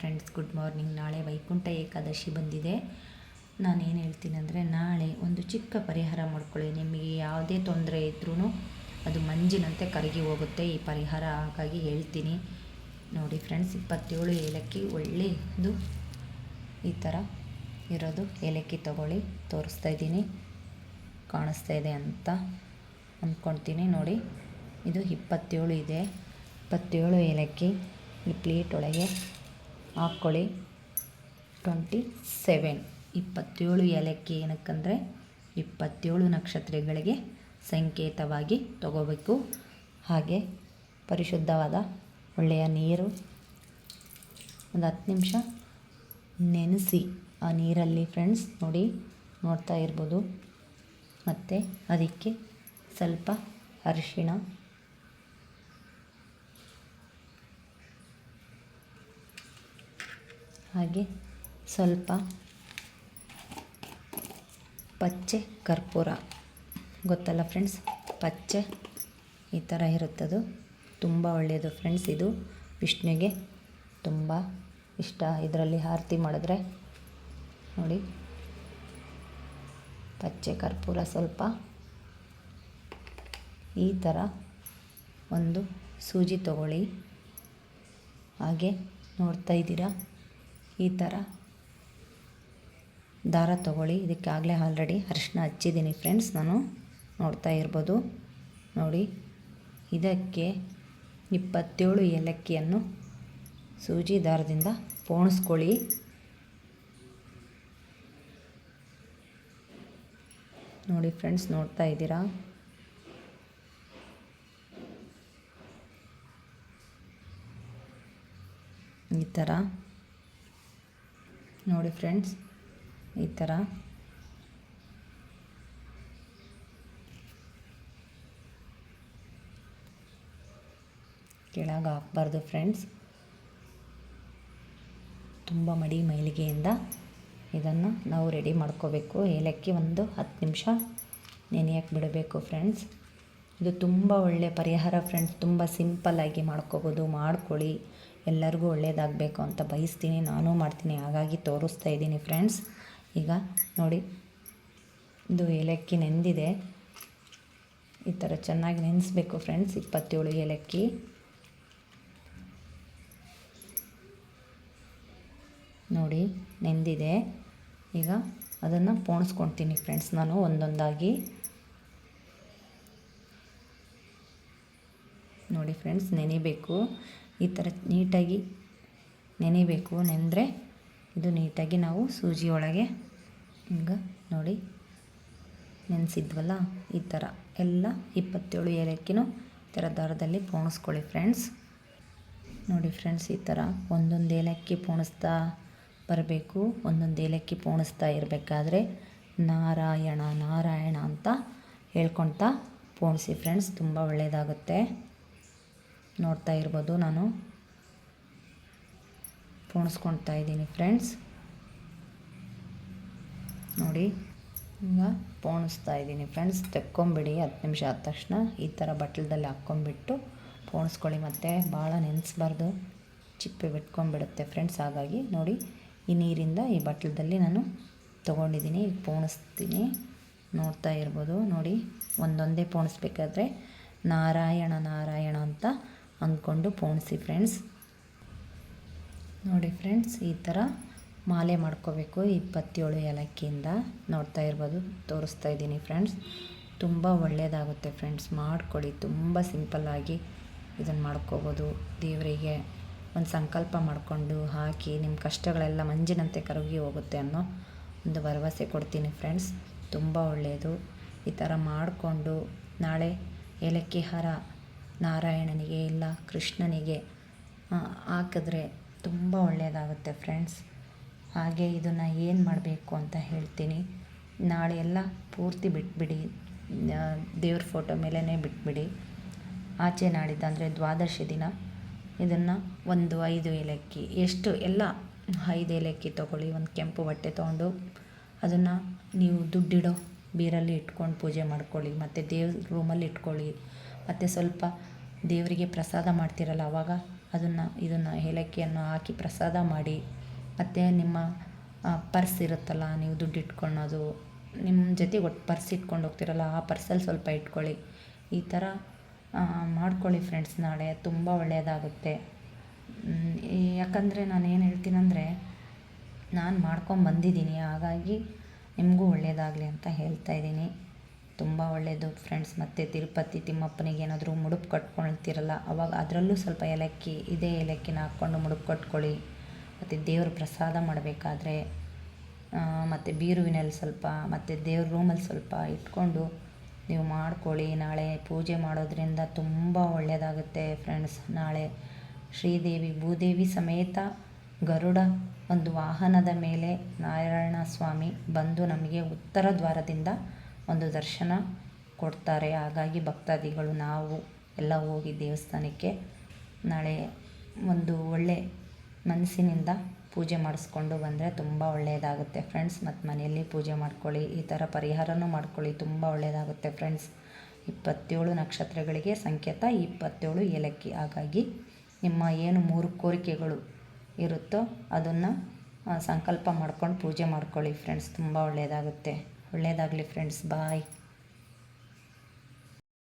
Friends good morning ನಾಳೆ ವೈಕುಂಠ ಏಕಾದಶಿ ಬಂದಿದೆ. ನಾನು ಏನು ಹೇಳ್ತೀನಿ ಅಂದರೆ ನಾಳೆ ಒಂದು ಚಿಕ್ಕ ಪರಿಹಾರ ಮಾಡ್ಕೊಳ್ಳಿ. ನಿಮಗೆ ಯಾವುದೇ ತೊಂದರೆ ಇದ್ರೂ ಅದು ಮಂಜಿನಂತೆ ಕರಗಿ ಹೋಗುತ್ತೆ. ಈ ಪರಿಹಾರ ಹಾಗಾಗಿ ಹೇಳ್ತೀನಿ. ನೋಡಿ ಫ್ರೆಂಡ್ಸ್ ಇಪ್ಪತ್ತೇಳು ಏಲಕ್ಕಿ ಒಳ್ಳೆಯದು. ಈ ಥರ ಇರೋದು. ಏಲಕ್ಕಿ ತಗೊಳ್ಳಿ. ತೋರಿಸ್ತಾ ಇದ್ದೀನಿ. ಕಾಣಿಸ್ತಾ ಇದೆ ಅಂತ ಅಂದ್ಕೊಳ್ತೀನಿ ನೋಡಿ, ಇದು ಇಪ್ಪತ್ತೇಳು ಇದೆ. ಇಪ್ಪತ್ತೇಳು ಏಲಕ್ಕಿ. ಈ ಪ್ಲೇಟ್ ಒಳಗೆ ಹಾಕ್ಕೊಳ್ಳಿ. ಟ್ವೆಂಟಿ ಸೆವೆನ್ ಇಪ್ಪತ್ತೇಳು ಏಲಕ್ಕಿ ಏನಕ್ಕಂದರೆ ಇಪ್ಪತ್ತೇಳು ನಕ್ಷತ್ರಗಳಿಗೆ ಸಂಕೇತವಾಗಿ ತಗೋಬೇಕು. ಹಾಗೆ ಪರಿಶುದ್ಧವಾದ ಒಳ್ಳೆಯ ನೀರು ಒಂದು ಹತ್ತು ನಿಮಿಷ ನೆನೆಸಿ ಆ ನೀರಲ್ಲಿ ಫ್ರೆಂಡ್ಸ್ ನೋಡಿ ನೋಡ್ತಾ ಇರ್ಬೋದು. ಮತ್ತು ಅದಕ್ಕೆ ಸ್ವಲ್ಪ ಅರಿಶಿಣ ಹಾಗೆ ಸ್ವಲ್ಪ ಪಚ್ಚೆ ಕರ್ಪೂರ. ಗೊತ್ತಲ್ಲ ಫ್ರೆಂಡ್ಸ್ ಪಚ್ಚೆ ಈ ಥರ ಇರುತ್ತದು. ತುಂಬ ಒಳ್ಳೆಯದು ಫ್ರೆಂಡ್ಸ್ ಇದು. ವಿಷ್ಣುಗೆ ತುಂಬ ಇಷ್ಟ. ಇದರಲ್ಲಿ ಆರತಿ ಮಾಡಿದ್ರೆ ನೋಡಿ. ಪಚ್ಚೆ ಕರ್ಪೂರ ಸ್ವಲ್ಪ ಈ ಥರ ಒಂದು ಸೂಜಿ ತಗೊಳ್ಳಿ. ಹಾಗೆ ನೋಡ್ತಾ ಇದ್ದೀರಾ? ಈ ಥರ. ದಾರ ತಗೊಳ್ಳಿ. ಇದಕ್ಕಾಗಲೇ ಆಲ್ರೆಡಿ ಅರಿಶಿನ ಹಚ್ಚಿದ್ದೀನಿ ಫ್ರೆಂಡ್ಸ್ ನಾನು ನೋಡ್ತಾ ಇರ್ಬೋದು. ನೋಡಿ, ಇದಕ್ಕೆ ಇಪ್ಪತ್ತೇಳು ಏಲಕ್ಕಿಯನ್ನು ಸೂಜಿ ದಾರದಿಂದ ಪೋಣಿಸ್ಕೊಳ್ಳಿ. ನೋಡಿ ಫ್ರೆಂಡ್ಸ್ ನೋಡ್ತಾ ಇದ್ದೀರಾ? ಈ ಥರ. ನೋಡಿ ಫ್ರೆಂಡ್ಸ್, ಈ ಥರ. ಕೆಳಗೆ ಹಾಕ್ಬಾರ್ದು ಫ್ರೆಂಡ್ಸ್. ತುಂಬ ಮಡಿ ಮೈಲಿಗೆಯಿಂದ ಇದನ್ನು ನಾವು ರೆಡಿ ಮಾಡ್ಕೋಬೇಕು. ಏಲಕ್ಕಿ ಒಂದು ಹತ್ತು ನಿಮಿಷ ನೆನೆಯಕ್ಕೆ ಬಿಡಬೇಕು ಫ್ರೆಂಡ್ಸ್. ಇದು ತುಂಬ ಒಳ್ಳೆಯ ಪರಿಹಾರ ಫ್ರೆಂಡ್ಸ್. ತುಂಬ ಸಿಂಪಲ್ಲಾಗಿ ಮಾಡ್ಕೋಬೋದು. ಮಾಡ್ಕೊಳ್ಳಿ. ಎಲ್ಲರಿಗೂ ಒಳ್ಳೆಯದಾಗಬೇಕು ಅಂತ ಬಯಸ್ತೀನಿ, ನಾನು ಮಾಡ್ತೀನಿ, ಹಾಗಾಗಿ ತೋರಿಸ್ತಾ ಇದ್ದೀನಿ ಫ್ರೆಂಡ್ಸ್. ಈಗ ನೋಡಿ ಇದು ಏಲಕ್ಕಿ ನೆಂದಿದೆ. ಈ ಥರ ಚೆನ್ನಾಗಿ ನೆನೆಸ್ಬೇಕು ಫ್ರೆಂಡ್ಸ್, ಇಪ್ಪತ್ತೇಳು ಏಲಕ್ಕಿ. ನೋಡಿ, ನೆಂದಿದೆ. ಈಗ ಅದನ್ನು ಪೋಣಿಸ್ಕೊಳ್ತೀನಿ ಫ್ರೆಂಡ್ಸ್ ನಾನು ಒಂದೊಂದಾಗಿ. ನೋಡಿ ಫ್ರೆಂಡ್ಸ್, ನೆನಿಬೇಕು. ಈ ಥರ ನೀಟಾಗಿ ನೆನಿಬೇಕು ನೆನೆದ್ರೆ ಇದು ನೀಟಾಗಿ ನಾವು ಸೂಜಿ ಒಳಗೆ ಈಗ ನೋಡಿ ನೆನೆಸಿದ್ವಲ್ಲ ಈ ಥರ. ಎಲ್ಲ ಇಪ್ಪತ್ತೇಳು ಏಲಕ್ಕಿನೂ ಈ ಥರ ದಾರದಲ್ಲಿ ಪೋಣಿಸ್ಕೊಳ್ಳಿ ಫ್ರೆಂಡ್ಸ್. ನೋಡಿ ಫ್ರೆಂಡ್ಸ್, ಈ ಥರ ಒಂದೊಂದು ಏಲಕ್ಕಿ ಪೋಣಿಸ್ತಾ ಬರಬೇಕು. ಒಂದೊಂದು ಏಲಕ್ಕಿ ಪೋಣಿಸ್ತಾ ಇರಬೇಕಾದ್ರೆ ನಾರಾಯಣ ನಾರಾಯಣ ಅಂತ ಹೇಳ್ಕೊಳ್ತಾ ಪೋಣಿಸಿ ಫ್ರೆಂಡ್ಸ್. ತುಂಬ ಒಳ್ಳೆಯದಾಗುತ್ತೆ ನೋಡ್ತಾ ಇರ್ಬೋದು ನಾನು. ಪೋಣಿಸ್ಕೊಳ್ತಾ ಇದ್ದೀನಿ ಫ್ರೆಂಡ್ಸ್. ನೋಡಿ, ಈಗ ಪೋಣಿಸ್ತಾ ಇದ್ದೀನಿ ಫ್ರೆಂಡ್ಸ್. ತೆಕ್ಕೊಂಬಿಡಿ, ಹತ್ತು ನಿಮಿಷ ಆದ ತಕ್ಷಣ ಈ ಥರ ಬಟ್ಲದಲ್ಲಿ ಹಾಕ್ಕೊಂಬಿಟ್ಟು ಪೋಣಿಸ್ಕೊಳ್ಳಿ ಮತ್ತು. ಭಾಳ ನೆನೆಸ್ಬಾರ್ದು, ಚಿಪ್ಪೆ ಬಿಟ್ಕೊಂಡ್ಬಿಡುತ್ತೆ ಫ್ರೆಂಡ್ಸ್. ಹಾಗಾಗಿ ನೋಡಿ, ಈ ನೀರಿಂದ ಈ ಬಟ್ಲದಲ್ಲಿ ನಾನು ತೊಗೊಂಡಿದ್ದೀನಿ ಈಗ ಪೋಣಿಸ್ತೀನಿ. ನೋಡ್ತಾ ಇರ್ಬೋದು, ನೋಡಿ, ಒಂದೊಂದೇ ಪೋಣಿಸ್ಬೇಕಾದ್ರೆ ನಾರಾಯಣ ನಾರಾಯಣ ಅಂತ ಅಂದ್ಕೊಂಡು ಪೋಣಿಸಿ ಫ್ರೆಂಡ್ಸ್ ನೋಡಿ ಫ್ರೆಂಡ್ಸ್ ಈ ಥರ ಮಾಲೆ ಮಾಡ್ಕೋಬೇಕು ಇಪ್ಪತ್ತೇಳು ಏಲಕ್ಕಿಯಿಂದ. ನೋಡ್ತಾ ಇರ್ಬೋದು, ತೋರಿಸ್ತಾ ಇದ್ದೀನಿ ಫ್ರೆಂಡ್ಸ್ ತುಂಬ ಒಳ್ಳೆಯದಾಗುತ್ತೆ ಫ್ರೆಂಡ್ಸ್ ಮಾಡ್ಕೊಳ್ಳಿ. ತುಂಬ ಸಿಂಪಲ್ಲಾಗಿ ಇದನ್ನು ಮಾಡ್ಕೋಬೋದು. ದೇವರಿಗೆ ಒಂದು ಸಂಕಲ್ಪ ಮಾಡಿಕೊಂಡು ಹಾಕಿ ನಿಮ್ಮ ಕಷ್ಟಗಳೆಲ್ಲ ಮಂಜಿನಂತೆ ಕರಗಿ ಹೋಗುತ್ತೆ ಅನ್ನೋ ಒಂದು ಭರವಸೆ ಕೊಡ್ತೀನಿ ಫ್ರೆಂಡ್ಸ್ ತುಂಬ ಒಳ್ಳೆಯದು ಈ ಥರ ಮಾಡಿಕೊಂಡು ನಾಳೆ ಏಲಕ್ಕಿ ಹಾರ ನಾರಾಯಣನಿಗೆ ಇಲ್ಲ, ಕೃಷ್ಣನಿಗೆ ಹಾಕಿದ್ರೆ ತುಂಬ ಒಳ್ಳೆಯದಾಗುತ್ತೆ ಫ್ರೆಂಡ್ಸ್ ಹಾಗೆ ಇದನ್ನು ಏನು ಮಾಡಬೇಕು ಅಂತ ಹೇಳ್ತೀನಿ. ನಾಳೆ ಎಲ್ಲ ಪೂರ್ತಿ ಬಿಟ್ಬಿಡಿ. ದೇವ್ರ ಫೋಟೋ ಮೇಲೇ ಬಿಟ್ಬಿಡಿ. ಆಚೆ ನಾಡಿದ್ದು ಅಂದರೆ ದ್ವಾದಶಿ ದಿನ. ಇದನ್ನು ಒಂದು ಐದು ಏಲಕ್ಕಿ, ಎಷ್ಟು ಎಲ್ಲ ಐದು ಏಲಕ್ಕಿ ತೊಗೊಳ್ಳಿ, ಒಂದು ಕೆಂಪು ಬಟ್ಟೆ ತೊಗೊಂಡು ಅದನ್ನು ನೀವು ದುಡ್ಡಿಡೋ ಬೀರಲ್ಲಿ ಇಟ್ಕೊಂಡು ಪೂಜೆ ಮಾಡ್ಕೊಳ್ಳಿ, ಮತ್ತು ದೇವ್ರ ರೂಮಲ್ಲಿ ಇಟ್ಕೊಳ್ಳಿ. ಮತ್ತು ಸ್ವಲ್ಪ ದೇವರಿಗೆ ಪ್ರಸಾದ ಮಾಡ್ತಿರಲ್ಲ ಅವಾಗ ಅದನ್ನು, ಇದನ್ನು ಏಲಕ್ಕಿಯನ್ನು ಹಾಕಿ ಪ್ರಸಾದ ಮಾಡಿ, ಮತ್ತು ನಿಮ್ಮ ಪರ್ಸ್ ಇರುತ್ತಲ್ಲ, ನೀವು ದುಡ್ಡು ಇಟ್ಕೊಳೋದು ನಿಮ್ಮ ಜೊತೆಗೆ ಒಟ್ಟು ಪರ್ಸ್ ಇಟ್ಕೊಂಡು ಹೋಗ್ತಿರಲ್ಲ, ಆ ಪರ್ಸಲ್ಲಿ ಸ್ವಲ್ಪ ಇಟ್ಕೊಳ್ಳಿ. ಈ ಥರ ಮಾಡ್ಕೊಳ್ಳಿ ಫ್ರೆಂಡ್ಸ್ ನಾಳೆ, ತುಂಬ ಒಳ್ಳೆಯದಾಗುತ್ತೆ ಯಾಕಂದರೆ ನಾನು ಏನು ಹೇಳ್ತೀನಂದರೆ, ನಾನು ಮಾಡ್ಕೊಂಡು ಬಂದಿದ್ದೀನಿ ಹಾಗಾಗಿ ನಿಮಗೂ ಒಳ್ಳೆಯದಾಗಲಿ ಅಂತ ಹೇಳ್ತಾ ಇದ್ದೀನಿ. ತುಂಬ ಒಳ್ಳೆಯದು ಫ್ರೆಂಡ್ಸ್ ಮತ್ತು ತಿರುಪತಿ ತಿಮ್ಮಪ್ಪನಿಗೆ ಏನಾದರೂ ಮುಡುಪು ಕಟ್ಕೊಳ್ತೀರಲ್ಲ, ಅವಾಗ ಅದರಲ್ಲೂ ಸ್ವಲ್ಪ ಏಲಕ್ಕಿ, ಇದೇ ಏಲಕ್ಕಿನ ಹಾಕ್ಕೊಂಡು ಮುಡುಪು ಕಟ್ಕೊಳ್ಳಿ. ಮತ್ತು ದೇವ್ರ ಪ್ರಸಾದ ಮಾಡಬೇಕಾದ್ರೆ ಮತ್ತು ಬೀರುವಿನಲ್ಲಿ ಸ್ವಲ್ಪ, ಮತ್ತು ದೇವ್ರ ರೂಮಲ್ಲಿ ಸ್ವಲ್ಪ ಇಟ್ಕೊಂಡು ನೀವು ಮಾಡ್ಕೊಳ್ಳಿ. ನಾಳೆ ಪೂಜೆ ಮಾಡೋದ್ರಿಂದ ತುಂಬ ಒಳ್ಳೆಯದಾಗುತ್ತೆ ಫ್ರೆಂಡ್ಸ್ ನಾಳೆ ಶ್ರೀದೇವಿ, ಭೂದೇವಿ ಸಮೇತ ಗರುಡ ಒಂದು ವಾಹನದ ಮೇಲೆ ನಾರಾಯಣ ಸ್ವಾಮಿ ಬಂದು ನಮಗೆ ಉತ್ತರ ದ್ವಾರದಿಂದ ಒಂದು ದರ್ಶನ ಕೊಡ್ತಾರೆ. ಹಾಗಾಗಿ ಭಕ್ತಾದಿಗಳು ನಾವು ಎಲ್ಲ ಹೋಗಿ ದೇವಸ್ಥಾನಕ್ಕೆ ನಾಳೆ ಒಂದು ಒಳ್ಳೆ ಮನಸ್ಸಿನಿಂದ ಪೂಜೆ ಮಾಡಿಸ್ಕೊಂಡು ಬಂದರೆ ತುಂಬ ಒಳ್ಳೆಯದಾಗುತ್ತೆ ಫ್ರೆಂಡ್ಸ್. ಮತ್ತು ಮನೆಯಲ್ಲಿ ಪೂಜೆ ಮಾಡ್ಕೊಳ್ಳಿ, ಈ ಥರ ಪರಿಹಾರನೂ ಮಾಡ್ಕೊಳ್ಳಿ, ತುಂಬ ಒಳ್ಳೆಯದಾಗುತ್ತೆ ಫ್ರೆಂಡ್ಸ್. ಇಪ್ಪತ್ತೇಳು ನಕ್ಷತ್ರಗಳಿಗೆ ಸಂಕೇತ, ಇಪ್ಪತ್ತೇಳು ಏಲಕ್ಕಿ. ಹಾಗಾಗಿ ನಿಮ್ಮ ಏನು ಮೂರು ಕೋರಿಕೆಗಳು ಇರುತ್ತೋ ಅದನ್ನು ಸಂಕಲ್ಪ ಮಾಡ್ಕೊಂಡು ಪೂಜೆ ಮಾಡ್ಕೊಳ್ಳಿ ಫ್ರೆಂಡ್ಸ್. ತುಂಬ ಒಳ್ಳೆಯದಾಗುತ್ತೆ. ಒಳ್ಳೆಯದಾಗಲಿ ಫ್ರೆಂಡ್ಸ್ ಬಾಯ್